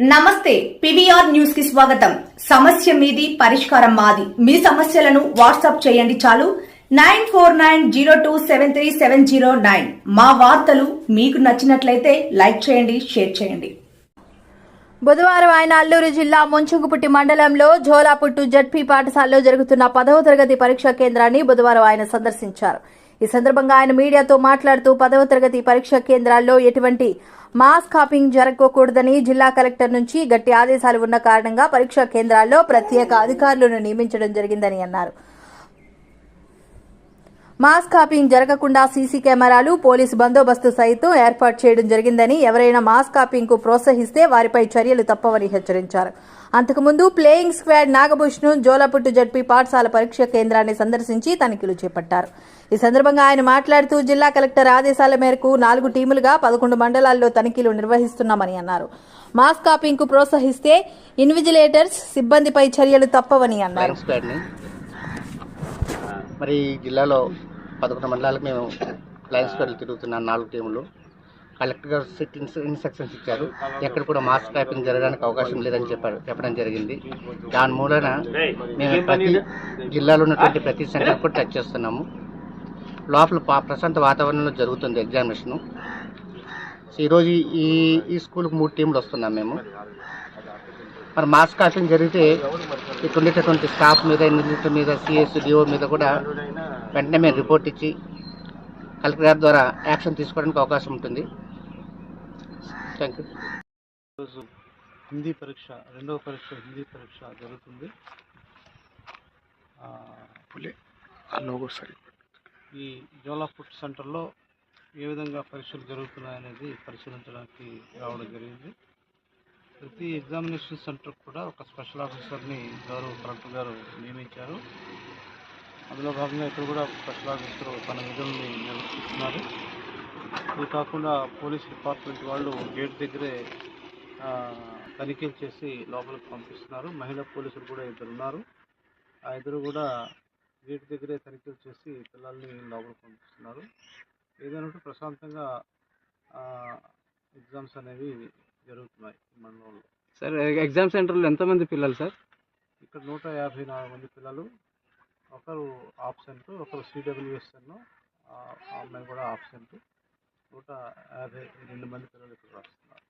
నమస్తే పివిఆర్ న్యూస్కి స్వాగతం. సమస్య మీది పరిష్కారం మాది. మీ సమస్యలను వాట్సాప్ చేయండి చాలు. Nine four nine zero two seven three seven zero nine. మా వార్తలు మీకు నచ్చినట్లయితే లైక్ చేయండి షేర్ చేయండి. బుధవారం ఆయన అల్లూరు జిల్లా ముంచుకుపుట్టి మండలంలో జోలాపుట్టు జడ్పీ పాఠశాలలో జరుగుతున్న పదవ తరగతి పరీక్షా కేంద్రాన్ని బుధవారం ఆయన సందర్శించారు. ఈ సందర్భంగా ఆయన మీడియాతో మాట్లాడుతూ పదవ తరగతి పరీక్షా కేంద్రాల్లో ఎటువంటి మాస్ కాపింగ్ జరగకూడదని జిల్లా కలెక్టర్ నుంచి గట్టి ఆదేశాలు ఉన్న కారణంగా పరీక్షా కేంద్రాల్లో ప్రత్యేక అధికారులను నియమించడం జరిగిందని అన్నారు. మాస్ కాపింగ్ జరగకుండా సీసీ కెమెరాలు పోలీసు బందోబస్తు సైతం ఏర్పాటు చేయడం జరిగిందని ఎవరైనా మాస్ కాపింగ్కు ప్రోత్సహిస్తే వారిపై చర్యలు తప్పవని హెచ్చరించారు. అంతకుముందు flying squad Nagabhushan Jolaputtu ZP పాఠశాల పరీక్ష కేంద్రాన్ని సందర్శించి తనిఖీలు చేపట్టారు. ఈ సందర్భంగా ఆయన మాట్లాడుతూ జిల్లా కలెక్టర్ ఆదేశాల మేరకు నాలుగు టీములుగా పదకొండు మండలాల్లో తనిఖీలు నిర్వహిస్తున్నామని అన్నారు. మాస్ కాపింగ్కు ప్రోత్సహిస్తే ఇన్విజిలేటర్స్ సిబ్బందిపై చర్యలు తప్పవని అన్నారు. మరి ఈ జిల్లాలో పదకొండు మండలాలకు మేము ఫ్లయింగ్ స్క్వాడ్లు తిరుగుతున్నాం నాలుగు టీములు. కలెక్టర్ గారు ఇన్స్- ఇన్స్ట్రక్షన్స్ ఇచ్చారు. ఎక్కడ కూడా మాస్ ట్రాపింగ్ జరగడానికి అవకాశం లేదని చెప్పారు చెప్పడం జరిగింది. దాని మూలన మేము ప్రతి జిల్లాలో ఉన్నటువంటి ప్రతి సెంటర్ కూడా టచ్ చేస్తున్నాము. లోపల ప్రశాంత వాతావరణంలో జరుగుతుంది ఎగ్జామినేషను. ఈరోజు ఈ ఈ స్కూల్కి మూడు టీంలు వస్తున్నాం మేము. మరి మాస్ కాపింగ్ జరిగితే ఇక్కడ ఉండేటటువంటి స్టాఫ్ మీద ఇన్విజిలేటర్ మీద సిఎస్ డిఓ మీద కూడా వెంటనే మేము రిపోర్ట్ ఇచ్చి కలెక్టర్ గారి ద్వారా యాక్షన్ తీసుకోవడానికి అవకాశం ఉంటుంది. థ్యాంక్ యూ ఈరోజు హిందీ పరీక్ష రెండవ పరీక్ష హిందీ పరీక్ష జరుగుతుంది. ఆ, ఈ జోలాపుట్ సెంటర్లో ఏ విధంగా పరీక్షలు జరుగుతున్నాయనేది పరిశీలించడానికి రావడం జరిగింది. ప్రతి ఎగ్జామినేషన్ సెంటర్ కూడా ఒక స్పెషల్ ఆఫీసర్ని గారు కలెక్టర్ గారు నియమించారు. అందులో భాగంగా ఇక్కడ కూడా స్పెషల్ ఆఫీసర్ తన విధుల్ని నిర్వహిస్తున్నారు. ఇది కాకుండా పోలీస్ డిపార్ట్మెంట్ వాళ్ళు గేట్ దగ్గరే తనిఖీలు చేసి లోపలికి పంపిస్తున్నారు. మహిళా పోలీసులు కూడా ఇద్దరు ఉన్నారు. ఆ ఇద్దరు కూడా గేట్ దగ్గరే తనిఖీలు చేసి పిల్లల్ని లోపలికి పంపిస్తున్నారు. ఏదైనా ప్రశాంతంగా ఎగ్జామ్స్ అనేవి జరుగుతున్నాయి. సార్ ఎగ్జామ్ సెంటర్లో ఎంతమంది పిల్లలు సార్? ఇక్కడ నూట యాభై నాలుగు మంది పిల్లలు. ఒకరు ఆబ్సెంట్ ఒకరు సిడబ్ల్యూఎస్ఎన్ ఆ అమ్మాయి కూడా ఆబ్సెంట్. నూట యాభై రెండు మంది పిల్లలు ఇక్కడ రాస్తున్నారు.